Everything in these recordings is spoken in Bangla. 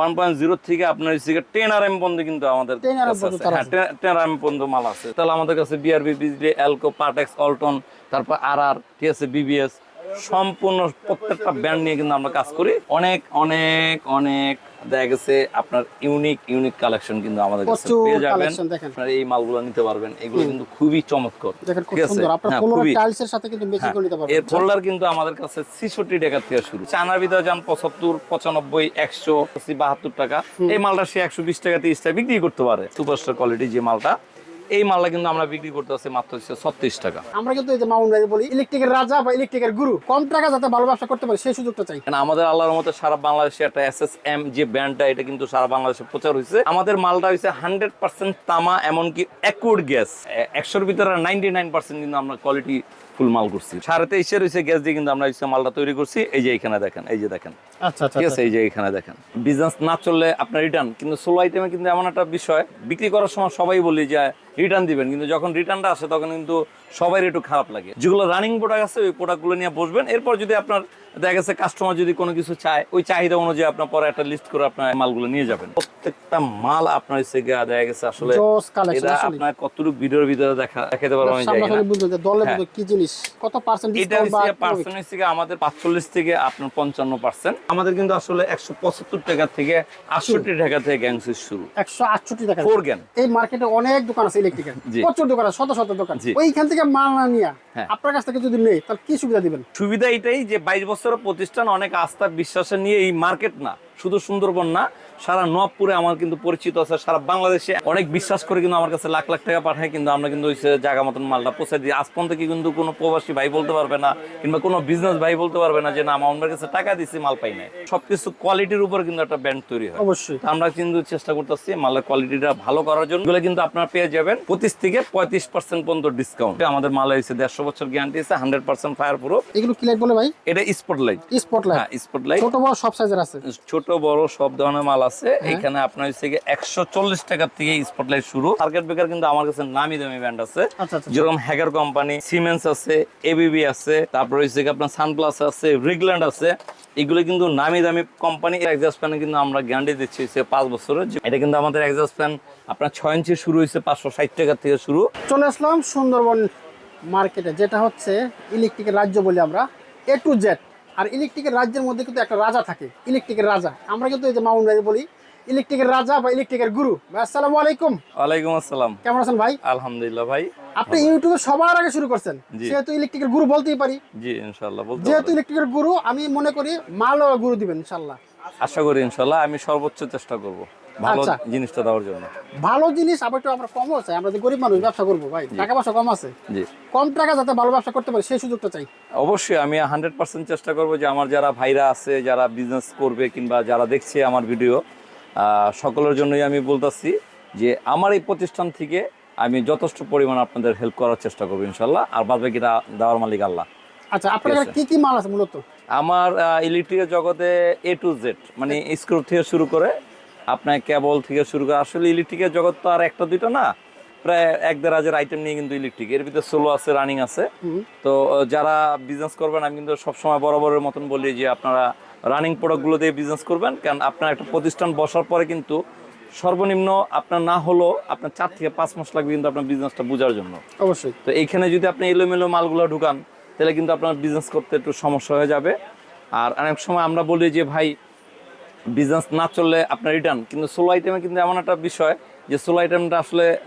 ওয়ান পয়েন্ট জিরো থেকে আপনার হচ্ছে টেন আর এম পর্যন্ত কিন্তু আমাদের 10 RM কাছে পর্যন্ত আছে। তার আছে। টেন আর এম পর্যন্ত মাল আছে তাহলে আমাদের কাছে বিআরবি বিজলি এলকো পার্টেক্স অল্টন তারপর আর আর ঠিক আছে বিবিএস সম্পূর্ণ প্রত্যেকটা ব্র্যান্ড নিয়ে কিন্তু আমরা কাজ করি অনেক অনেক অনেক দেখা গেছে আপনার ইউনিক ইউনিক কালেকশন কিন্তু আমাদের কাছে পেয়ে যাবেন। আপনার এই মালগুলো নিতে পারবেন। এগুলো কিন্তু খুবই চমৎকার। ঠিক আছে? আপনার হ্যাঁ, টাইলস এর সাথে কিন্তু ম্যাচিং করে নিতে পারবেন। এর ফোল্ডার কিন্তু আমাদের কাছে ছিষট্টি টাকা থেকে শুরু। চানার ভিতরে যান পঁচাত্তর পঁচানব্বই একশো বাহাত্তর টাকা। এই মালটা সে একশো বিশ টাকা তিরিশ টাকা বিক্রি করতে পারে। সুপারস্টার কোয়ালিটি যে মালটা এই মালটা কিন্তু আমরা বিক্রি করতে পারছি মাত্র ছত্রিশ টাকা। আমরা কিন্তু এই যে মাউন্ট বলি ইলেকট্রিকের রাজা বা ইলেকট্রিকের গুরু। কম টাকা যাতে ভালো ব্যবসা করতে পারে সেই সুযোগটা চাই। কারণ আমাদের আল্লাহর মতো সারা বাংলাদেশে একটা এস এস এম যে ব্র্যান্ডটা এটা কিন্তু সারা বাংলাদেশে প্রচার হয়েছে আমাদের মালটা হয়েছে হান্ড্রেড পার্সেন্ট তামা এমনকি অ্যাকুড গ্যাস একশোর ভিতরে নাইনটি নাইন পার্সেন্ট কিন্তু আমরা কোয়ালিটি ফুল মাল করছি। সাড়ে তেইশের হয়েছে গ্যাস দিয়ে কিন্তু আমরা মালটা তৈরি করছি এই যে এখানে দেখেন এই যে দেখেন। আচ্ছা আচ্ছা ঠিক আছে এই যে এখানে দেখেন। বিজনেস না চললে আপনার রিটার্ন কিন্তু সোলো আইটেমে কিন্তু এমন একটা বিষয় বিক্রি করার সময় সবাই বলি যে রিটার্ন দিবেন। কিন্তু যখন রিটার্নটা আসে তখন কিন্তু সবাই একটু খারাপ লাগে। যেগুলো রানিং প্রোডাক্ট আছে ওই প্রোডাক্টগুলো নিয়ে বসবেন। এরপর যদি আপনার দেখা গেছে কাস্টমার যদি কোনো কিছু চায় ওই চাহিদা অনুযায়ী আপনার পরে একটা লিস্ট করে আপনার মালগুলো নিয়ে যাবেন। প্রত্যেকটা মাল আপনার হচ্ছে গিয়ে দেখা গেছে আসলে এটা আপনার কতটুকু ভিডিওর ভিতরে দেখা দেখাতে পারব আমি জানি না। দলে হ্যাঁ। কি জিনিস? কত পার্সেন্ট এটা হচ্ছে পার্সেন্টেজ থেকে আমাদের পাঁচচল্লিশ থেকে আপনার পঞ্চান্ন পার্সেন্ট আমাদের কিন্তু আসলে একশো পঁচাত্তর টাকা থেকে আটষট্টি টাকা থেকে গ্যাংসিস শুরু। একশো আটষট্টি টাকা ফোর এই মার্কেটে অনেক দোকান আছে ইলেকট্রিকের প্রচুর দোকান শত শত দোকান। ওইখান থেকে মাল না নিয়ে হ্যাঁ। আপনার কাছ থেকে যদি নেই তাহলে কি সুবিধা দিবেন সুবিধা এটাই যে বাইশ বছরের প্রতিষ্ঠান অনেক আস্থা বিশ্বাসে নিয়ে এই মার্কেট না শুধু সুন্দরবন না সারা নবপুরে আমার কিন্তু পরিচিত আছে সারা বাংলাদেশে। অনেক বিশ্বাস করে কিন্তু আমার কাছে লাখ লাখ টাকা পাঠায় কিন্তু আমরা কিন্তু ওই জায়গা মতন মালটা পৌঁছে দিই। আজ পর্যন্ত কিন্তু কোনো প্রবাসী ভাই বলতে পারবে না কিংবা কোনো বিজনেস ভাই বলতে পারবে না যে না আমার কাছে টাকা দিছি মাল পাই নাই। সবকিছু কোয়ালিটির উপর কিন্তু একটা ব্যান্ড তৈরি হয়। অবশ্যই। আমরা কিন্তু চেষ্টা করতেছি মালের কোয়ালিটিটা ভালো করার জন্য। কিন্তু আপনারা পেয়ে যাবেন পঁচিশ থেকে পঁয়ত্রিশ পার্সেন্ট পর্যন্ত ডিসকাউন্ট আমাদের মাল হয়েছে দেড়শো বছর গ্যারান্টি আছে হান্ড্রেড পার্সেন্ট ফায়ার প্রুফ এগুলো কি লাইট বলে ভাই? এটা স্পটলাইট স্পটলাইট হ্যাঁ স্পটলাইট ছোট বড় সব সাইজের আছে। ছোট বড় সব ধরনের মাল আছে এখানে আপনার হচ্ছে একশো চল্লিশ টাকা থেকে স্পটলাইট শুরু। সার্কিট ব্রেকার কিন্তু আমার কাছে নামি দামি ব্র্যান্ড আছে। আচ্ছা আচ্ছা যেরকম হ্যাগার কোম্পানি সিমেন্স আছে এবিবি আছে তারপর হচ্ছে আপনার সানপ্লাস আছে রিগল্যান্ড আছে। এগুলো কিন্তু নামি দামি কোম্পানি এক্সাস্ট ফ্যানে কিন্তু আমরা গ্যারান্টি দিচ্ছি হচ্ছে পাঁচ বছরের। এটা কিন্তু আমাদের এক্সাস্ট ফ্যান আপনার ছয় ইঞ্চি শুরু হয়েছে পাঁচশো ষাট টাকা থেকে শুরু। চলে আসলাম সুন্দরবন মার্কেটে যেটা হচ্ছে ইলেকট্রিকের রাজ্য বলি আমরা এ টু জেড আর ইলেকট্রিকের রাজ্যের মধ্যে কিন্তু একটা রাজা থাকে ইলেকট্রিকের রাজা। আমরা কিন্তু এই যে মাউন্ট বলি ইলেকট্রিকের রাজা বা ইলেকট্রিকের গুরু। ভাই, আসসালামু আলাইকুম। ওয়ালাইকুম আসসালাম। কেমন আছেন ভাই? আলহামদুলিল্লাহ ভাই আপনি ইউটিউবে সবার আগে শুরু করছেন যেহেতু ইলেকট্রিকের গুরু বলতেই পারি। জি ইনশাআল্লাহ বলতে যেহেতু ইলেকট্রিকের গুরু আমি মনে করি মালও গুরু দিবেন ইনশাআল্লাহ। আশা করি ইনশাআল্লাহ আমি সর্বোচ্চ চেষ্টা করব। ভালো আচ্ছা। জিনিসটা দেওয়ার জন্য। ভালো জিনিস আবার একটু আমরা কমও চাই আমরা যে গরিব মানুষ ব্যবসা করব ভাই। টাকা পয়সা কম আছে। জি। কম টাকা যাতে ভালো ব্যবসা করতে পারে সেই সুযোগটা চাই। অবশ্যই আমি হান্ড্রেড পার্সেন্ট চেষ্টা করব যে আমার যারা ভাইরা আছে যারা বিজনেস করবে কিংবা যারা দেখছে আমার ভিডিও সকলের জন্যই আমি বলতেছি যে আমার এই প্রতিষ্ঠান থেকে আমি যথেষ্ট পরিমাণ আপনাদের হেল্প করার চেষ্টা করব ইনশাল্লাহ। আর বাদ বাকিটা দেওয়ার মালিক আল্লাহ। আচ্ছা আপনার কি কি মাল আছে মূলত? আমার ইলেকট্রিকের জগতে এ টু জেড মানে স্ক্রু থেকে শুরু করে আপনার কেবল থেকে শুরু করে আসলে ইলেকট্রিকের জগৎ তো আর একটা দুইটা না প্রায় এক দেড় হাজার আইটেম নিয়ে কিন্তু ইলেকট্রিকের ভিতরে সোলো আছে রানিং আছে। তো যারা বিজনেস করবেন আমি কিন্তু সবসময় বরাবরের মতন বলি যে আপনারা রানিং প্রোডাক্টগুলো দিয়ে বিজনেস করবেন কারণ আপনার একটা প্রতিষ্ঠান বসার পরে কিন্তু সর্বনিম্ন আপনার না হলেও আপনার চার থেকে পাঁচ মাস লাগবে কিন্তু আপনার বিজনেসটা বোঝার জন্য। অবশ্যই। তো এইখানে যদি আপনি এলোমেলো মালগুলো ঢুকান তাহলে কিন্তু আপনার বিজনেস করতে একটু সমস্যা হয়ে যাবে। আর অনেক সময় আমরা বলি যে ভাই বিজনেস না চললে আপনার রিটার্ন কিন্তু সোলো আইটেমে কিন্তু এমন একটা বিষয় যে সোলো আইটেমটা আসলে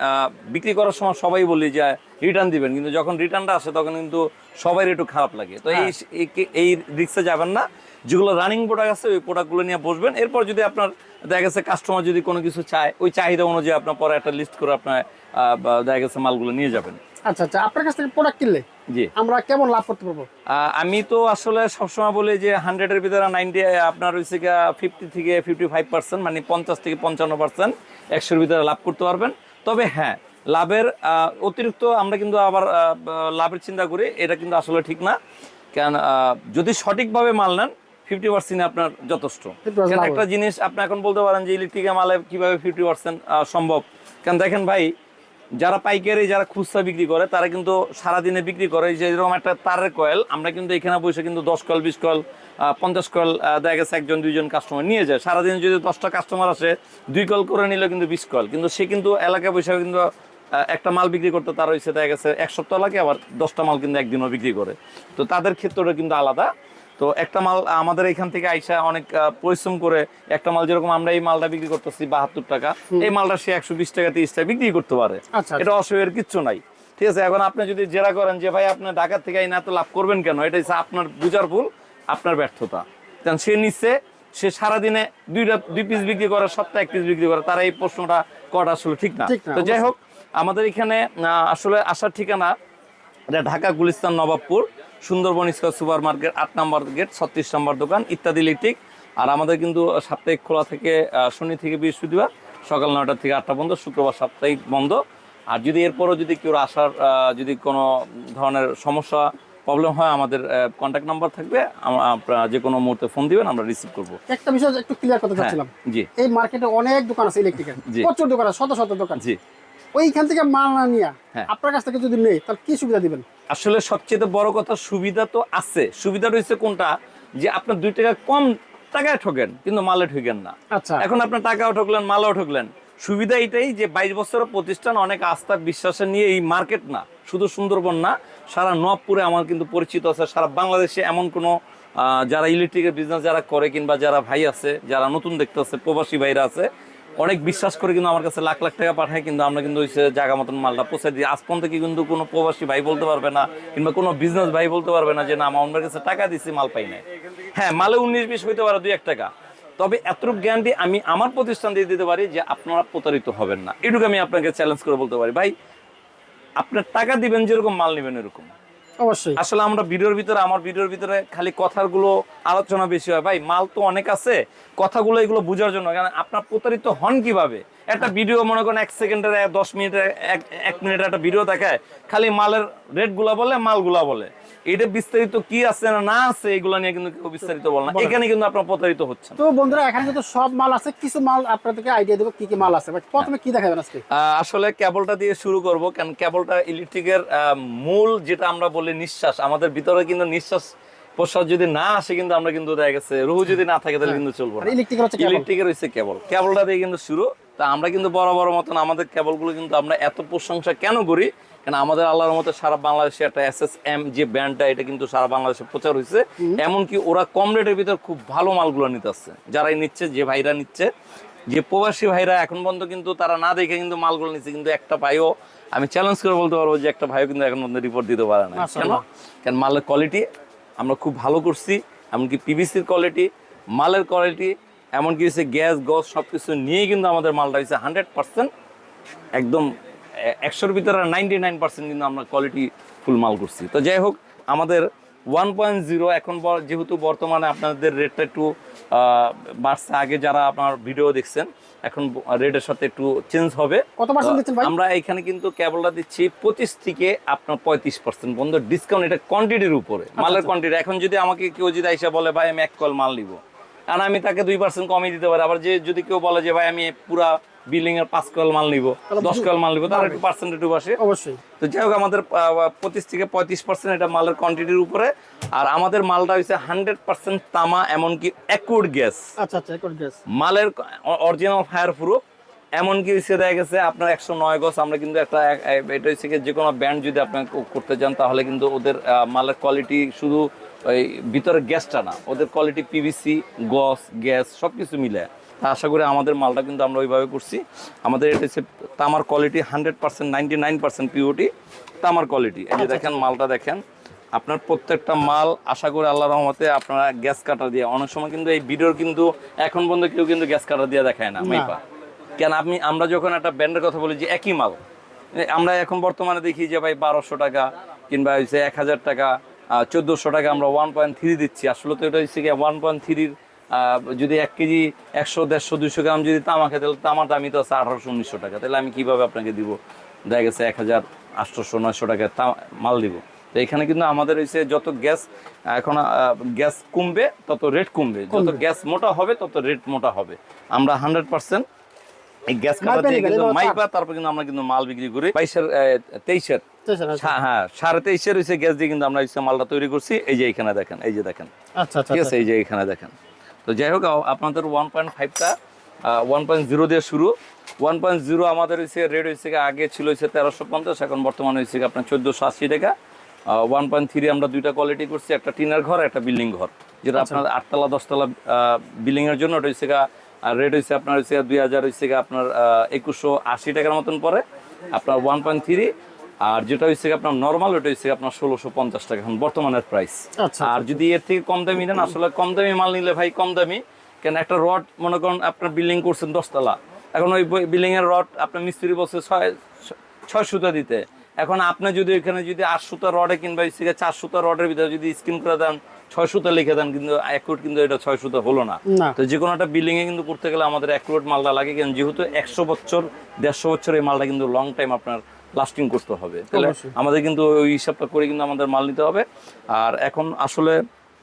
বিক্রি করার সময় সবাই বলি যে রিটার্ন দিবেন। কিন্তু যখন রিটার্নটা আসে তখন কিন্তু সবাই একটু খারাপ লাগে। তো এই এই- এই রিক্সে যাবেন না। যেগুলো রানিং প্রোডাক্ট আছে ওই প্রোডাক্টগুলো নিয়ে বসবেন। এরপর যদি আপনার দেখা গেছে কাস্টমার যদি কোনো কিছু চায় ওই চাহিদা অনুযায়ী আপনার পরে একটা লিস্ট করে আপনার দেখা গেছে মালগুলো নিয়ে যাবেন। আচ্ছা আচ্ছা আপনার কাছ থেকে প্রোডাক্ট কিনলে জি। আমরা কেমন লাভ করতে পারব? আমি তো আসলে সবসময় বলি যে হান্ড্রেডের ভিতরে নাইনটি আপনার হচ্ছে ফিফটি থেকে ফিফটি ফাইভ পার্সেন্ট মানে পঞ্চাশ থেকে পঞ্চান্ন পার্সেন্ট একশোর ভিতরে লাভ করতে পারবেন। তবে হ্যাঁ লাভের অতিরিক্ত আমরা কিন্তু আবার লাভের চিন্তা করি এটা কিন্তু আসলে ঠিক না। কারণ আহ, যদি সঠিকভাবে মাল নেন ফিফটি পার্সেন্ট আপনার যথেষ্ট। 50% কারণ লাভ একটা জিনিস আপনি এখন বলতে পারেন যে ইলেকট্রিকের মালে কীভাবে ফিফটি পার্সেন্ট সম্ভব? কারণ দেখেন ভাই যারা পাইকারি, যারা খুচরা বিক্রি করে, তারা কিন্তু সারাদিনে বিক্রি করে। যে এরকম একটা তারের কয়েল আমরা কিন্তু এখানে বসে কিন্তু দশ কয়েল বিশ কয়েল পঞ্চাশ কয়েল দেখা গেছে একজন, দুইজন কাস্টমার নিয়ে যায়। সারাদিনে যদি দশটা কাস্টমার আসে, দুই কল করে নিলে কিন্তু বিশ কয়েল কিন্তু সে কিন্তু এলাকায় বসে কিন্তু একটা মাল বিক্রি করতে তার হয়েছে দেখা গেছে এক সপ্তাহ লাগে, আবার দশটা মাল কিন্তু একদিনও বিক্রি করে। তো তাদের ক্ষেত্রটা কিন্তু আলাদা। তো একটা মাল আমাদের এখান থেকে আইসা অনেক পরিশ্রম করে একটা মাল যেরকম আমরা এই মালটা বিক্রি করতেছি বাহাত্তর টাকা এই মালটা সে একশো বিশ টাকা তিরিশ টাকা বিক্রি করতে পারে। আচ্ছা, এটা অসুবিধার কিচ্ছু নাই। ঠিক আছে এখন আপনি যদি জেরা করেন যে ভাই আপনি ঢাকা থেকে না তো লাভ করবেন কেন? এটা হচ্ছে আপনার বুঝার ভুল আপনার ব্যর্থতা। কারণ সে নিচ্ছে সে সারাদিনে দুইটা দুই পিস বিক্রি করে সপ্তাহে এক পিস বিক্রি করে তারা এই প্রশ্নটা করা আসলে ঠিক না। তো যাই হোক আমাদের এখানে আসলে আসার ঠিকানা এটা Dhaka Gulistan Nawabpur. Sundarban square super market আট নম্বর গেট ছত্রিশ নম্বর দোকান ইত্যাদি ইলেকট্রিক আর আমাদের কিন্তু সাপ্তাহিক খোলা থেকে শনি থেকে বৃহস্পতিবার সকাল নয়টা থেকে আটটা বন্ধ শুক্রবার সাপ্তাহিক বন্ধ। আর যদি এরপরও যদি কেউ আসার যদি কোনো ধরনের সমস্যা প্রবলেম হয় আমাদের কন্ট্যাক্ট নাম্বার থাকবে। আপনারা যে কোনো মুহূর্তে ফোন দিবেন আমরা রিসিভ করব। একটা বিষয় একটু ক্লিয়ার করতে হ্যাঁ চাচ্ছিলাম। জি। এই মার্কেটে অনেক দোকান আছে ইলেকট্রিকের প্রচুর দোকান শত শত দোকান। জি। ওইখান থেকে মাল না নিয়ে হ্যাঁ। আপনার কাছ থেকে যদি নেই তাহলে কি সুবিধা দিবেন? আসলে সবচেয়ে বড় কথা সুবিধা তো আছে। সুবিধা রয়েছে কোনটা? যে আপনার দুই টাকা কম টাকায় ঠকেন কিন্তু মালে ঠকেন না। আচ্ছা। এখন আপনার টাকাও ঠকলেন মালও ঠকলেন। সুবিধা এটাই যে বাইশ বছরের প্রতিষ্ঠান অনেক আস্থা বিশ্বাসে নিয়ে এই মার্কেট না শুধু সুন্দরবন না সারা নবপুরে আমার কিন্তু পরিচিত আছে সারা বাংলাদেশে এমন কোনো যারা ইলেকট্রিকের বিজনেস যারা করে কিংবা যারা ভাই আছে যারা নতুন দেখতে আছে প্রবাসী ভাইরা আছে অনেক বিশ্বাস করে কিন্তু আমার কাছে লাখ লাখ টাকা পাঠায়, কিন্তু আমরা কিন্তু ওই জায়গা মতন মালটা পৌঁছে দিই। আজ পর্যন্ত কিন্তু কোনো প্রবাসী ভাই বলতে পারবে না, কিংবা কোনো বিজনেস ভাই বলতে পারবে না যে, না, আমার কাছে টাকা দিছি, মাল পাই নাই। হ্যাঁ মালে উনিশ বিশ হইতে পারে, দুই এক টাকা। তবে এতটুকু গ্যারান্টি আমি আমার প্রতিষ্ঠান দিয়ে দিতে পারি যে, আপনারা প্রতারিত হবেন না। এটুকু আমি আপনাকে চ্যালেঞ্জ করে বলতে পারি। ভাই, আপনার টাকা দিবেন যেরকম, মাল নেবেন এরকম। অবশ্যই। আসলে আমরা ভিডিওর ভিতরে, আমার ভিডিওর ভিতরে খালি কথাগুলো আলোচনা বেশি হয়। ভাই, মাল তো অনেক আছে, কথাগুলো এগুলো বোঝার জন্য। কারণ আপনার প্রতারিত হন কীভাবে? একটা ভিডিও মনে করেন এক সেকেন্ডের, দশ মিনিটের, এক এক মিনিটের একটা ভিডিও দেখায়, খালি মালের রেটগুলা বলে, মালগুলা বলে। এটা বিস্তারিত কি আছে না না আছে এগুলো নিয়ে কিন্তু কেউ বিস্তারিত বল না। এখানে কিন্তু আপনার প্রতারিত হচ্ছেন। তো বন্ধুরা এখানে কিন্তু সব মাল আছে কিছু মাল আপনাদেরকে আইডিয়া দেবো কি কি মাল আছে। বাট প্রথমে কি দেখাবেন আজকে? আসলে কেবলটা দিয়ে শুরু করব কারণ কেবলটা ইলেকট্রিকের মূল যেটা আমরা বলি নিঃশ্বাস আমাদের ভিতরে কিন্তু নিঃশ্বাস প্রশ্বাস যদি না আসে কিন্তু আমরা কিন্তু দেখা গেছে রুহু যদি না থাকে তাহলে কিন্তু চলবো ইলেকট্রিকের হচ্ছে কেবল কেবলটা দিয়ে কিন্তু শুরু। তা আমরা কিন্তু বড় বড় মতন আমাদের কেবলগুলো কিন্তু আমরা এত প্রশংসা কেন করি? কারণ আমাদের আল্লাহর মতো সারা বাংলাদেশে একটা এস এস এম যে ব্র্যান্ডটা এটা কিন্তু সারা বাংলাদেশে প্রচার হয়েছে এমনকি ওরা কম রেটের ভিতর খুব ভালো মালগুলো নিতে আসছে যারাই নিচ্ছে যে ভাইরা নিচ্ছে যে প্রবাসী ভাইরা এখন পর্যন্ত কিন্তু তারা না দেখে কিন্তু মালগুলো নিচ্ছে। কিন্তু একটা ভাইও আমি চ্যালেঞ্জ করে বলতে পারব যে একটা ভাইও কিন্তু এখন পর্যন্ত রিপোর্ট দিতে পারে না কেন। কারণ মালের কোয়ালিটি আমরা খুব ভালো করছি, এমনকি পিভিসির কোয়ালিটি মালের কোয়ালিটি এমনকি হচ্ছে গ্যাস গস সব কিছু নিয়েই কিন্তু আমাদের মালটা হচ্ছে হান্ড্রেড পার্সেন্ট একদম একশোর ভিতরে নাইনটি নাইন পার্সেন্ট কিন্তু আমরা কোয়ালিটি ফুল মাল করছি। তো যাই হোক, আমাদের ওয়ান পয়েন্ট জিরো এখন যেহেতু বর্তমানে আপনাদের রেটটা একটু বাড়ছে। আগে যারা আপনার ভিডিও দেখছেন এখন রেটের সাথে একটু চেঞ্জ হবে। কত পার্সেন্ট দিচ্ছেন ভাই? আমরা এখানে কিন্তু কেবলটা দিচ্ছি পঁচিশ থেকে আপনার পঁয়ত্রিশ পার্সেন্ট বন্ধ ডিসকাউন্ট এটা কোয়ান্টিটির উপরে মালের কোয়ান্টিটি এখন যদি আমাকে কেউ যদি এসে বলে ভাই আমি এক কল মাল নিব। আর আমি তাকে দুই পার্সেন্ট কমিয়ে দিতে পারি। আবার যে যদি কেউ বলে যে ভাই আমি পুরা বিল্ডিং এর পাঁচ কল মাল নিব দশ কল মাল নিব তার একটু পার্সেন্ট একটু বসে। অবশ্যই। তো যাই হোক আমাদের পঁচিশ থেকে পঁয়ত্রিশ পার্সেন্ট এটা মালের কোয়ান্টিটির উপরে। আর আমাদের মালটা হচ্ছে হান্ড্রেড পার্সেন্ট তামা এমনকি অ্যাকুড গ্যাস আচ্ছা আচ্ছা গ্যাস মালের অরিজিনাল ফায়ার প্রুফ এমনকি হচ্ছে দেখা গেছে আপনার একশো নয় গজ আমরা কিন্তু একটা এটা হচ্ছে যে কোনো ব্যান্ড যদি আপনি করতে চান তাহলে কিন্তু ওদের মালের কোয়ালিটি শুধু ওই ভিতরে গ্যাসটা না ওদের কোয়ালিটি পিভিসি গস গ্যাস সব কিছু মিলে তা আশা করি আমাদের মালটা কিন্তু আমরা ওইভাবে করছি। আমাদের এটা হচ্ছে তামার quality hundred percent ninety nine percent POT তামার কোয়ালিটি এই যে দেখেন মালটা দেখেন আপনার প্রত্যেকটা মাল আশা করি আল্লাহ রহমতে আপনারা গ্যাস কাটার দিয়ে অনেক সময় কিন্তু এই ভিডিওর কিন্তু এখন পর্যন্ত কেউ কিন্তু গ্যাস কাটার দিয়ে দেখায় না মাইপা। কেন আপনি আমরা যখন একটা ব্যান্ডের কথা বলি যে একই মাল আমরা এখন বর্তমানে দেখি যে ভাই বারোশো টাকা কিংবা হচ্ছে এক হাজার টাকা চোদ্দোশো টাকা আমরা ওয়ান পয়েন্ট থ্রি দিচ্ছি। আসলে তো এটা হচ্ছে কি ওয়ান পয়েন্ট থ্রির যদি এক কেজি একশো দেড়শো দুশো গ্রাম যদি তামা খেতে তামার দামই তো আছে আঠারোশো উনিশশো টাকা। তাহলে আমি কীভাবে আপনাকে দিব? দেখা গেছে এক হাজার আটশোশো নয়শো টাকা তা- মাল দিব। তো এখানে কিন্তু আমাদের হচ্ছে যত গ্যাস এখন গ্যাস কমবে তত রেট কমবে। যত গ্যাস মোটা হবে তত রেট মোটা হবে। আমরা হান্ড্রেড পার্সেন্ট এই গ্যাস কাটা দিয়ে কিন্তু মাইপা তারপর কিন্তু আমরা কিন্তু মাল বিক্রি করি। বাইশের তেইশের। আচ্ছা হ্যাঁ সাড়ে তেইশের হচ্ছে গ্যাস দিয়ে কিন্তু আমরা হচ্ছে মালটা তৈরি করছি। এই যে এখানে দেখেন এই যে দেখেন। আচ্ছা আচ্ছা ঠিক আছে? এই যে এখানে দেখেন। তো যাই হোক আপনাদের ওয়ান পয়েন্ট ফাইভটা ওয়ান পয়েন্ট জিরো দিয়ে শুরু। ওয়ান পয়েন্ট জিরো আমাদের হচ্ছে রেট হয়েছে আগে ছিল হচ্ছে তেরোশো পঞ্চাশ এখন বর্তমানে হয়েছে আপনার চোদ্দোশো আশি টাকা। ওয়ান পয়েন্ট থ্রি আমরা দুইটা কোয়ালিটি করছি একটা টিনার ঘর একটা বিল্ডিং ঘর। যেটা আপনার আটতলা দশতলা বিল্ডিং এর জন্য ওটা হচ্ছে রেট হচ্ছে আপনার হচ্ছে দুই হাজার হচ্ছে আপনার একুশশো আশি টাকার মতন পরে আপনার ওয়ান পয়েন্ট থ্রি আর যেটা হচ্ছে আপনার নর্মাল ওটা হচ্ছে আপনার ষোলোশো পঞ্চাশ টাকা এখন বর্তমানের প্রাইস আচ্ছা আর যদি এর থেকে কম দামি নেন আসলে কম দামি মাল নিলে ভাই কম দামি। কেন একটা রড মনে করেন আপনার বিল্ডিং করছেন দশতলা। এখন ওই বিল্ডিং এর রড আপনার মিস্ত্রি বলছে ছয় ছয় সুতা দিতে। এখন আপনি যদি এখানে যদি আট সুতা রডে কিংবা থেকে চার সুতা রডের ভিতরে যদি স্ক্রিন করে দেন ছয় সুতা লিখে দেন কিন্তু অ্যাকুরেট কিন্তু এটা ছয় সুতা হলো না। না। তো যে কোনো একটা বিল্ডিং এ কিন্তু করতে গেলে আমাদের অ্যাকুরেট মালটা লাগে কেন যেহেতু একশো বছর দেড়শো বছর এই মালটা কিন্তু লং টাইম আপনার লাস্টিং করতে হবে। তাহলে আমাদের কিন্তু ওই হিসাবটা করে কিন্তু আমাদের মাল নিতে হবে। আর এখন আসলে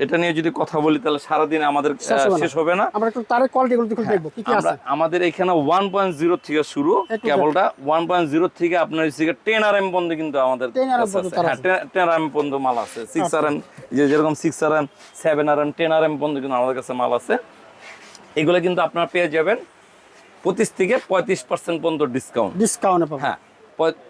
এটা নিয়ে যদি কথা বলি তাহলে সারাদিন আমাদের শেষ হবে না। আমরা একটু তারের কোয়ালিটি গুলো দেখব কি কি আছে। আমাদের এখানে ওয়ান পয়েন্ট জিরো থেকে শুরু কেবলটা। ওয়ান পয়েন্ট জিরো থেকে আপনার টেন আর এম পর্যন্ত কিন্তু আমাদের 10 RM কাছে পর্যন্ত আছে। তার হ্যাঁ। আচ্ছা। পর্যন্ত মাল আছে। সিক্স আর এম যে যেরকম six R M seven R M ten R M পর্যন্ত কিন্তু আমাদের কাছে মাল আছে। এগুলো কিন্তু আপনারা পেয়ে যাবেন পঁচিশ থেকে পঁয়ত্রিশ পার্সেন্ট পর্যন্ত ডিসকাউন্ট ডিসকাউন্টে হ্যাঁ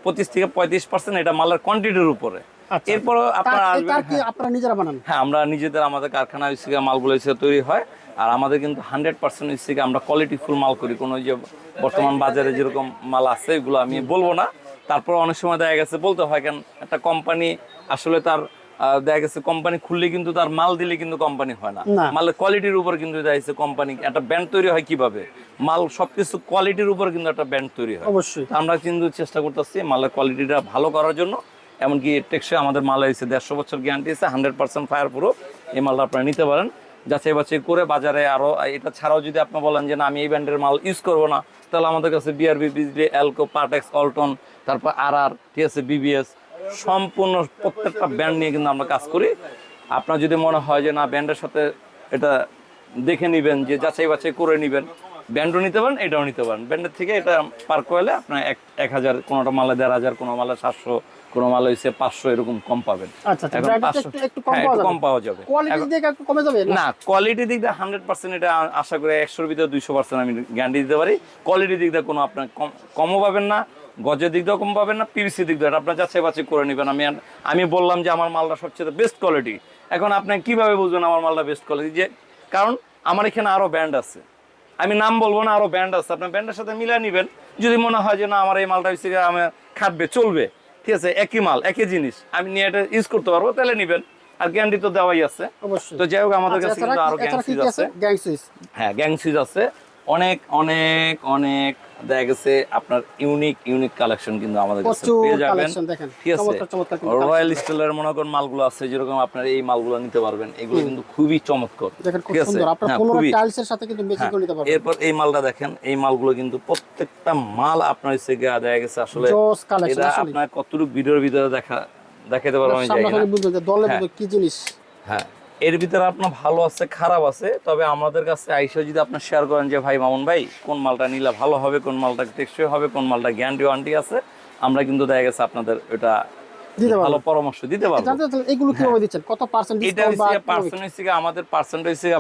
পঁচিশ থেকে পঁয়ত্রিশ পার্সেন্ট এটা মালের কোয়ান্টিটির উপরে। আচ্ছা। এরপর আপনার কি আপনারা নিজেরা বানান? হ্যাঁ আমরা নিজেদের আমাদের কারখানা হচ্ছে মালগুলো হচ্ছে তৈরি হয় আর আমাদের কিন্তু হান্ড্রেড পার্সেন্ট হচ্ছে আমরা কোয়ালিটি ফুল মাল করি। কোনো যে বর্তমান বাজারে যেরকম মাল আছে এগুলো আমি বলব না। তারপর অনেক সময় দেখা গেছে বলতে হয় কেন একটা কোম্পানি আসলে তার দেখা গেছে কোম্পানি খুললে কিন্তু তার মাল দিলে কিন্তু কোম্পানি হয় না। মালের কোয়ালিটির উপর কিন্তু দেখা কোম্পানি একটা ব্যান্ড তৈরি হয় কীভাবে? মাল সবকিছু কোয়ালিটির উপর কিন্তু একটা ব্যান্ড তৈরি হয়। অবশ্যই। আমরা কিন্তু চেষ্টা করতেছি মালের কোয়ালিটিটা ভালো করার জন্য। এমনকি টেকসই আমাদের মাল এসে দেড়শো বছর গ্যারান্টি আছে হান্ড্রেড পার্সেন্ট ফায়ার প্রুফ এই মালটা আপনারা নিতে পারেন। যাচাই বাছাই করে বাজারে আরও এটা ছাড়াও যদি আপনি বলেন যে না আমি এই ব্র্যান্ডের মাল ইউজ করব না তাহলে আমাদের কাছে বিআরবি বিজলি অ্যালকো পার্টেক্স অল্টন তারপর আর আর ঠিক আছে বিবিএস সম্পূর্ণ প্রত্যেকটা ব্র্যান্ড নিয়ে কিন্তু আমরা কাজ করি। আপনার যদি মনে হয় যে না ব্র্যান্ডের সাথে এটা দেখে নেবেন যে যাচাই বাছাই করে নেবেন ব্যান্ডও নিতে পারেন এটাও নিতে পারেন। ব্যান্ডের থেকে এটা পার করলে আপনার এক এক হাজার কোনোটা মালে দেড় হাজার কোনো মালে সাতশো কোনো মালে হচ্ছে পাঁচশো এরকম কম পাবেন। আচ্ছা আচ্ছা এখন 500 একটু কম হ্যাঁ, পাওয়া যাবে। কম পাওয়া যাবে। না কোয়ালিটি দিক দিয়ে হান্ড্রেড পার্সেন্ট এটা আশা করি একশোর ভিতরে দুইশো পার্সেন্ট আমি গ্যারান্টি দিতে পারি। কোয়ালিটি দিক দিয়ে কোনো আপনার কম কমও পাবেন না। গজের দিক দিয়েও কম পাবেন না পিভিসি দিক দিয়ে। আপনার যাচাই বাছাই করে নেবেন। আমি আমি বললাম যে আমার মালটা সবচেয়ে বেস্ট কোয়ালিটি এখন আপনি কীভাবে বুঝবেন আমার মালটা বেস্ট কোয়ালিটি যে কারণ আমার এখানে আরও ব্র্যান্ড আছে। আমি নাম বলব না আরও ব্র্যান্ড আছে। আপনার ব্র্যান্ডের সাথে মিলিয়ে নেবেন। যদি মনে হয় যে না আমার এই মালটা গিয়ে আমার খাটবে চলবে। ঠিক আছে একই মাল একই জিনিস। আমি নিয়ে এটা ইউজ করতে পারব তাহলে নিবেন। আর গ্যারান্টি তো দেওয়াই আছে। তো যাই হোক আমাদের আচ্ছা, কাছে কিন্তু আরও গ্যাং কি আছে? সুইচ হ্যাঁ গ্যাং সুইচ আছে। অনেক অনেক অনেক দেখা গেছে আপনার ইউনিক ইউনিক কালেকশন কিন্তু আমাদের কাছে পেয়ে যাবেন। ঠিক আছে? রয়্যাল স্টিলের মনে করেন মালগুলো আছে যেরকম আপনার এই মালগুলো নিতে পারবেন এগুলো কিন্তু খুবই চমৎকার। ঠিক আছে? হ্যাঁ, পনেরো খুবই। টাইলস এর সাথে কিন্তু ম্যাচিং করে নিতে পারবেন। এরপর এই মালটা দেখেন এই মালগুলো কিন্তু প্রত্যেকটা মাল আপনার হচ্ছে গিয়ে দেখা গেছে আসলে এটা আপনার কতটুকু ভিডিওর ভিতরে দেখা দেখাতে পারব আমি জানি না। দলে হ্যাঁ। কি জিনিস। হ্যাঁ। এর ভিতরে আপনার ভালো আছে, খারাপ আছে, তবে আমাদের কাছে আইসা যদি আপনার শেয়ার করেন যে, ভাই মামুন ভাই, কোন মালটা নিলে ভালো হবে, কোন মালটা টেকসই হবে, কোন মালটা গ্যারান্টি ওয়ারান্টি আছে? আমরা কিন্তু দেখা গেছে আপনাদের পারব ভালো পরামর্শ দিতে পারব। এগুলো কীভাবে দিচ্ছেন? কত পার্সেন্ট এটা ডিসকাউন্ট হচ্ছে পার্সেন্টেজ থেকে আমাদের পার্সেন্টেজ থেকে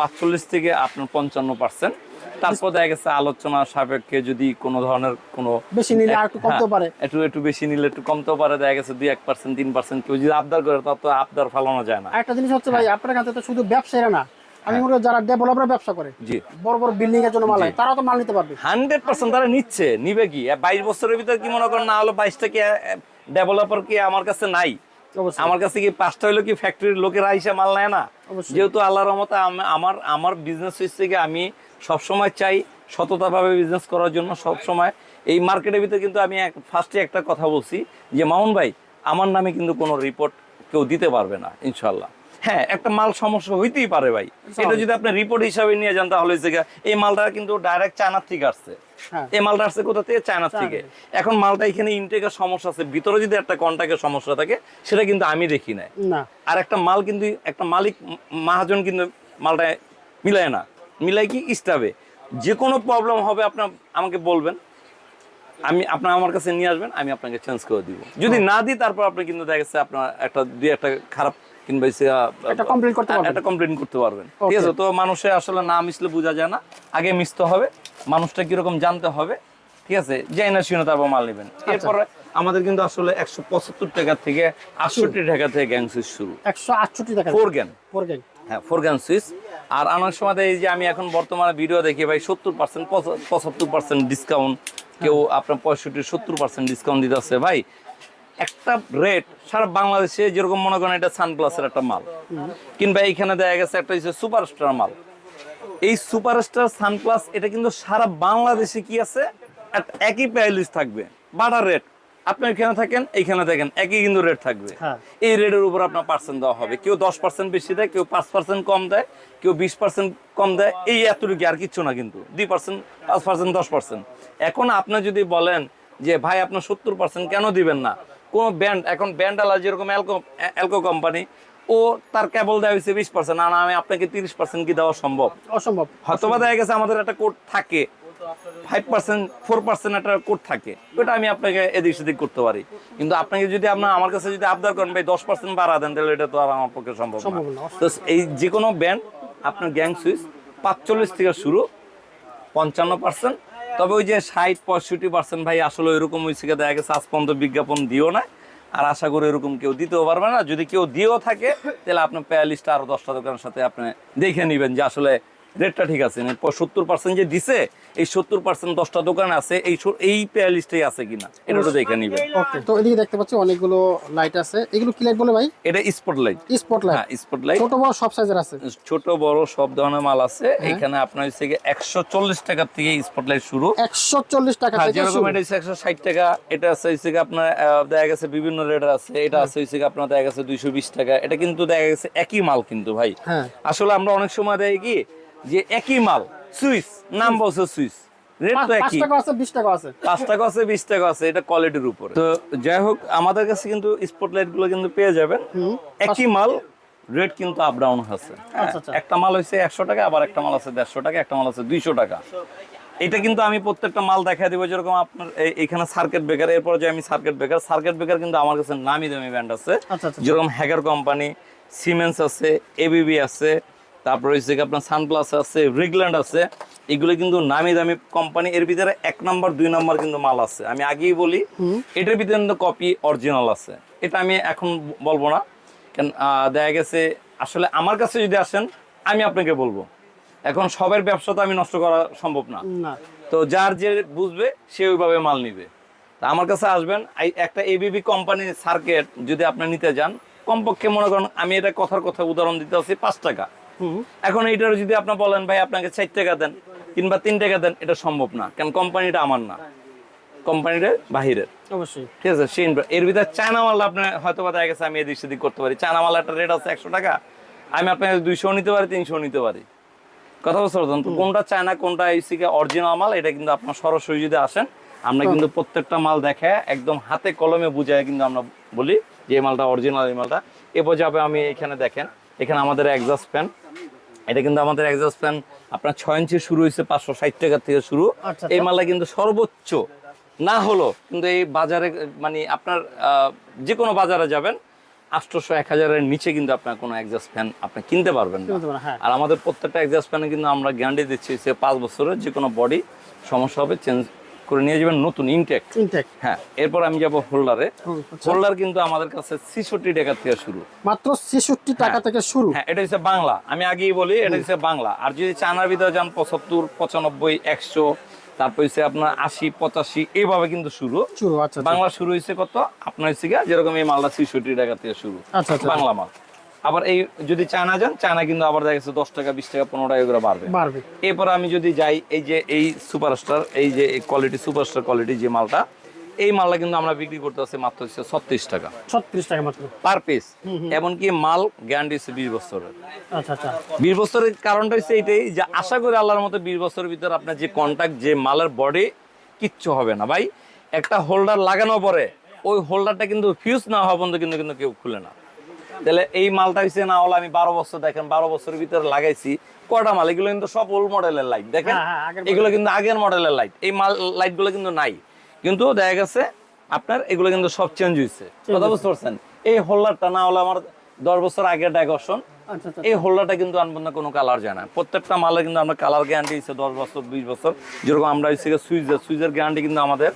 পাঁচচল্লিশ থেকে আপনার পঞ্চান্ন পার্সেন্ট তারপর দেখা গেছে আলোচনা সাপেক্ষে যদি কোনো ধরনের কোনো বেশি নিলে আর একটু হ্যাঁ, পারে। একটু একটু বেশি নিলে একটু কমতেও পারে। দেখা গেছে দুই এক পার্সেন্ট তিন পার্সেন্ট কেউ যদি আবদার করে তত আবদার ফালানো যায় না। আরেকটা জিনিস হচ্ছে ভাই আপনার কাছে তো শুধু ব্যবসায়ীরা না আমি হ্যাঁ। মনে যারা ডেভেলপার ব্যবসা করে জি। বড় বড় বিল্ডিং এর জন্য মাল হয় তারাও তো মাল নিতে পারবে। হান্ড্রেড পার্সেন্ট তারা নিচ্ছে নিবে কি? বাইশ বছরের ভিতরে কি মনে করেন না হলো বাইশটা কি ডেভেলপার কি আমার কাছে নাই? আমার কাছে কি পাঁচটা হইল কি ফ্যাক্টরির লোকেরা আইসা মাল নেয় না? যেহেতু আল্লাহ রহমতে আমার আমার বিজনেস হচ্ছে কি আমি সবসময় চাই সততাভাবে বিজনেস করার জন্য সবসময়। এই মার্কেটের ভিতরে কিন্তু আমি ফার্স্টে একটা কথা বলছি যে মামুন ভাই আমার নামে কিন্তু কোনো রিপোর্ট কেউ দিতে পারবে না ইনশাল্লাহ হ্যাঁ একটা মাল সমস্যা হইতেই পারে ভাই। এটা যদি আপনি রিপোর্ট হিসাবে নিয়ে যান তাহলে এই মালটা কিন্তু ডাইরেক্ট চায়নার থেকে আসছে। হ্যাঁ। এই মালটা আসছে কোথা থেকে? চায়না থেকে। এখন মালটা এখানে ইনটেকের সমস্যা আছে। ভিতরে যদি একটা কন্ট্যাক্টের সমস্যা থাকে সেটা কিন্তু আমি দেখি না। আর একটা মাল কিন্তু একটা মালিক মহাজন কিন্তু মালটা মিলায় না। মিলাই কি? স্টাবে। যে কোনো প্রবলেম হবে আপনার আমাকে বলবেন। আমি আপনার আমার কাছে নিয়ে আসবেন আমি আপনাকে চেঞ্জ করে দিব। যদি না দিই তারপর আপনি কিন্তু দেখা গেছে আপনার একটা দুই একটা খারাপ কিংবা করতে পারবেন। করতে ঠিক আছে তো মানুষে আসলে না মিশলে বোঝা যায় না। আগে মিশতে হবে মানুষটা কীরকম জানতে হবে। ঠিক আছে যাই না শুনে তারপর মাল নেবেন। আচ্ছা। এরপরে আমাদের কিন্তু আসলে একশো পঁচাত্তর টাকা থেকে আটষট্টি টাকা থেকে গ্যাং সুইচ শুরু। একশো আটষট্টি টাকা। ফোর গ্যান ফোর গ্যাং হ্যাঁ ফোর গ্যান সুইচ। আর অনেক সময় এই যে আমি এখন বর্তমানে ভিডিও দেখি ভাই সত্তর পার্সেন্ট পঁচাত্তর পার্সেন্ট ডিসকাউন্ট কেউ আপনার পঁয়ষট্টি সত্তর পার্সেন্ট ডিসকাউন্ট দিতে আছে ভাই একটা রেট সারা বাংলাদেশে যেরকম মনে করেন এটা সানপ্লাসের একটা মাল। কিংবা এইখানে দেখা গেছে একটা হচ্ছে সুপারস্টার মাল। এই সুপারস্টার সানপ্লাস এটা কিন্তু সারা বাংলাদেশে কি আছে? একই প্রাইলিস থাকবে। বাটার রেট আপনি এখানে থাকেন এইখানে একই কিন্তু রেট থাকবে। হ্যাঁ। এই রেটের উপর আপনার পার্সেন্ট দেওয়া হবে। কেউ দশ পার্সেন্ট বেশি দেয় কেউ পাঁচ পার্সেন্ট কম দেয় কেউ বিশ পার্সেন্ট কম দেয় এই এতটুকু আর কিচ্ছু না কিন্তু। দুই পার্সেন্ট পাঁচ পার্সেন্ট দশ পার্সেন্ট এখন আপনি যদি বলেন যে ভাই আপনার সত্তর পার্সেন্ট কেন দিবেন না? কোন ব্যান্ড এখন ব্যান্ড আলা যেরকম অ্যালকো অ্যালকো কোম্পানি ও তার কেবল দেওয়া হয়েছে বিশ পার্সেন্ট না আমি আপনাকে তিরিশ পার্সেন্ট কি দেওয়া সম্ভব? অসম্ভব। হয়তো বা দেখা গেছে আমাদের একটা কোড থাকে। ফাইভ পার্সেন্ট ফোর পার্সেন্ট একটা কোড থাকে। ওটা আমি আপনাকে এদিক সেদিক করতে পারি। কিন্তু আপনাকে যদি আপনার আমার কাছে যদি আবদার করেন ভাই দশ পার্সেন্ট বাড়া দেন তাহলে এটা তো আর আমার পক্ষে সম্ভব না। তো এই যে কোনো ব্যান্ড আপনার গ্যাং সুইচ পাঁচচল্লিশ থেকে শুরু পঞ্চান্ন পার্সেন্ট তবে ওই যে ষাট, পঁয়ষট্টি পার্সেন্ট ভাই আসলে ওইরকম ওই কি দেখা গেছে, আজ পর্যন্ত বিজ্ঞাপন দিও না। আর আশা করি এরকম কেউ দিতেও পারবে না। যদি কেউ দিয়েও থাকে, তাহলে আপনার পেয়ালিশটা আরও আরও দশটা দোকানের সাথে আপনি দেখে নেবেন যে আসলে রেটটা ঠিক আছে। সত্তর পার্সেন্ট যে দিছে এই সত্তর পার্সেন্ট দশটা দোকান আছে এই এই পেয়ার লিস্টেই আছে কিনা এটা তো দেখে নিবেন তো এদিকে দেখতে পাচ্ছি অনেকগুলো লাইট আছে। এগুলো কি লাইট বলে ভাই? এটা স্পট লাইট স্পট লাইট হ্যাঁ স্পট লাইট ছোট বড় সব সাইজের আছে। ছোট বড় সব ধরনের মাল আছে। হ্যাঁ। এখানে আপনার হচ্ছে একশো চল্লিশ টাকার থেকে স্পট লাইট শুরু। একশো চল্লিশ টাকা হ্যাঁ থেকে যেরকম। এটা হচ্ছে একশো ষাট টাকা এটা আছে হচ্ছে আপনার দেখা গেছে বিভিন্ন রেটের আছে। এটা আছে হচ্ছে আপনার দেখা গেছে দুইশো বিশ টাকা। এটা কিন্তু দেখা গেছে একই মাল কিন্তু ভাই। হ্যাঁ। আসলে আমরা অনেক সময় দেখি কি যে একই মাল সুইস নাম বলছে সুইস। রেট তো টাকা আছে বিশ টাকা আছে। পাঁচ টাকা আছে বিশ টাকা আছে এটা কোয়ালিটির উপরে। তো যাই হোক আমাদের কাছে কিন্তু স্পটলাইটগুলো কিন্তু পেয়ে যাবেন। একই মাল রেট কিন্তু আপ ডাউন আছে। হ্যাঁ, আচ্ছা, আচ্ছা। একটা মাল হচ্ছে একশো টাকা আবার একটা মাল আছে দেড়শো টাকা একটা মাল আছে দুইশো টাকা। এটা কিন্তু আমি প্রত্যেকটা মাল দেখা দিব যেরকম আপনার এখানে সার্কিট ব্রেকার এরপর যে আমি সার্কিট ব্রেকার সার্কিট ব্রেকার কিন্তু আমার কাছে নামি দামি ব্র্যান্ড আছে। আচ্ছা। যেরকম হ্যাগার কোম্পানি সিমেন্স আছে এবিবি আছে তারপর হচ্ছে কি আপনার সানপ্লাস আছে রিগল্যান্ড আছে এগুলো কিন্তু নামি দামি কোম্পানি এর ভিতরে এক নম্বর দুই নম্বর কিন্তু মাল আছে। আমি আগেই বলি এটার ভিতরে কিন্তু কপি অরিজিনাল আছে। এটা আমি এখন বলব না কেন দেখা গেছে আসলে আমার কাছে যদি আসেন আমি আপনাকে বলব। এখন সবের ব্যবসা তো আমি নষ্ট করা সম্ভব না। তো যার যে বুঝবে সে ওইভাবে মাল নিবে। তা আমার কাছে আসবেন একটা এবিবি কোম্পানির সার্কেট যদি আপনি নিতে যান কমপক্ষে মনে করেন আমি এটা কথার কথা উদাহরণ দিতে আছি পাঁচ টাকা। এখন এইটার যদি আপনি বলেন ভাই আপনাকে চার টাকা দেন কিংবা তিন টাকা দেন এটা সম্ভব না। কারণ কোম্পানিটা আমার না। কোম্পানিটা বাহিরের। অবশ্যই। ঠিক আছে? সেই এর ভিতরে চায়না মাল আপনার হয়তো বা দেখা গেছে আমি এদিক সেদিক করতে পারি। চায়না মাল একটা রেট আছে একশো টাকা। আমি আপনাকে দুইশো নিতে পারি তিনশো নিতে পারি। কথা বলতে পারছেন তো কোনটা চায়না কোনটা এসিকে অরিজিনাল মাল এটা কিন্তু আপনার সরাসরি যদি আসেন আমরা কিন্তু প্রত্যেকটা মাল দেখে একদম হাতে কলমে বুঝায় কিন্তু আমরা বলি যে মালটা অরিজিনাল এই মালটা। এরপর যাবে আমি এখানে দেখেন এখানে আমাদের এক্সাস্ট ফ্যান এটা কিন্তু আমাদের এক্সাস্ট ফ্যান আপনার ছয় ইঞ্চি শুরু হয়েছে পাঁচশো ষাট টাকা থেকে শুরু আচ্ছা, এই আচ্ছা। মালটা কিন্তু সর্বোচ্চ না হলো কিন্তু এই বাজারে মানে আপনার যে কোনো বাজারে যাবেন আটশোশো এক হাজারের নিচে কিন্তু আপনার কোনো এক্সাস্ট ফ্যান আপনি কিনতে পারবেন না হ্যাঁ। আর আমাদের প্রত্যেকটা এক্সাস্ট ফ্যানে কিন্তু আমরা গ্যারান্টি দিচ্ছি সে পাঁচ বছরের যে কোনো বডি সমস্যা হবে চেঞ্জ করে নিয়ে যাবেন নতুন ইনটেক ইনটেক হ্যাঁ এরপর আমি যাব হোল্ডারে। হোল্ডার কিন্তু আমাদের কাছে ছিষট্টি টাকা থেকে শুরু। মাত্র ছেষট্টি টাকা থেকে শুরু? হ্যাঁ এটা হচ্ছে বাংলা। আমি আগেই বলি এটা হচ্ছে বাংলা। আর যদি চায়নার ভিতরে যান পঁচাত্তর পঁচানব্বই একশো তারপর হচ্ছে আপনার আশি পঁচাশি এইভাবে কিন্তু শুরু। আচ্ছা আচ্ছা। বাংলা শুরু হয়েছে কত? আপনার হচ্ছে যেরকম এই মালটা ছিষট্টি টাকা থেকে শুরু। আচ্ছা। বাংলা মাল। আবার এই যদি চায়না যান চায়না কিন্তু আবার দেখা গেছে দশ টাকা বিশ টাকা পনেরো টাকা করে বাড়বে। বাড়বে। এরপর আমি যদি যাই এই যে এই সুপারস্টার এই যে কোয়ালিটি সুপারস্টার কোয়ালিটি যে মালটা এই মালটা কিন্তু আমরা বিক্রি করতে হচ্ছে মাত্র হচ্ছে ছত্রিশ টাকা। ছত্রিশ টাকা মাত্র। পার পিস এমনকি মাল গ্যারান্টি হচ্ছে বিশ বছরের। আচ্ছা আচ্ছা। বিশ বছরের কারণটা হচ্ছে এইটাই যে আশা করি আল্লাহর মতো বিশ বছরের ভিতরে আপনার যে কন্ট্যাক্ট যে মালের বডি কিচ্ছু হবে না। ভাই একটা হোল্ডার লাগানো পরে ওই হোল্ডারটা কিন্তু ফিউজ না হওয়া পর্যন্ত কিন্তু কিন্তু কেউ খুলে না। তাহলে এই মালটা হচ্ছে না হলে আমি বারো বছর দেখেন বারো বছরের ভিতরে লাগাইছি। কটা মাল? এগুলো কিন্তু সব ওল্ড মডেলের লাইট দেখেন? হ্যাঁ, হ্যাঁ, এগুলো কিন্তু আগের মডেলের লাইট এই মাল লাইটগুলো কিন্তু নাই। কিন্তু দেখা গেছে আপনার এগুলো কিন্তু সব চেঞ্জ হয়েছে কথা বুঝতে পারছেন? এই হোল্ডারটা না হলে আমার দশ বছর আগের ডাইভার্সন আচ্ছা আচ্ছা এই হোল্ডারটা কিন্তু আনবেন না কোনো কালার যায় না। প্রত্যেকটা মালে কিন্তু আমরা কালার গ্যারান্টি দিচ্ছে দশ বছর বিশ বছর। যেরকম আমরা হচ্ছে সুইচের সুইচের গ্যারান্টি কিন্তু আমাদের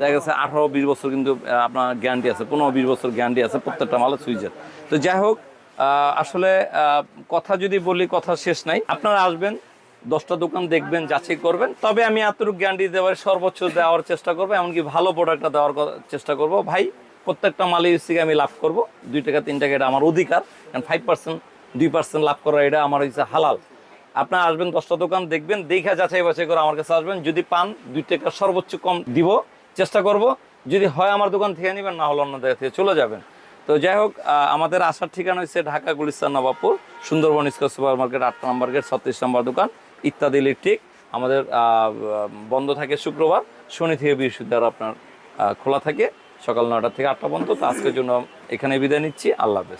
দেখা গেছে আঠারো, বিশ বছর কিন্তু আপনার গ্যারান্টি আছে, পনেরো, বিশ বছর গ্যারান্টি আছে, প্রত্যেকটা মালে সুইচের তো যাই হোক আসলে কথা যদি বলি, কথা শেষ নাই। আপনারা আসবেন, দশটা দোকান দেখবেন, যাচাই করবেন। তবে আমি এতটুকু গ্যারান্টি দেওয়ার, সর্বোচ্চ দেওয়ার চেষ্টা করব, এমনকি ভালো প্রোডাক্টটা দেওয়ার চেষ্টা করব। ভাই, প্রত্যেকটা মালের থেকে আমি লাভ করব। দুই টাকা, তিন টাকা, এটা আমার অধিকার। কারণ ফাইভ পার্সেন্ট দুই পার্সেন্ট লাভ করা এটা আমার হচ্ছে হালাল। আপনারা আসবেন দশটা দোকান দেখবেন, দেখা যাচাই বাছাই করে আমার কাছে আসবেন। যদি পান, দুই টাকা সর্বোচ্চ কম দিব, চেষ্টা করব। যদি হয় আমার দোকান থেকে নেবেন, না হলে অন্য জায়গা থেকে চলে যাবেন। তো যাই হোক আমাদের আসার ঠিকানা হচ্ছে Dhaka Gulistan Nawabpur, Sundarban square super market, আট নম্বর গেট, ছত্রিশ নম্বর দোকান, ইত্যাদি ইলেকট্রিক। আমাদের বন্ধ থাকে শুক্রবার, শনি থেকে বৃহস্পতিবার আপনার খোলা থাকে। সকাল নয়টা থেকে আটটা পর্যন্ত। তো আজকের জন্য এখানে বিদায় নিচ্ছি। আল্লাহ হাফেজ।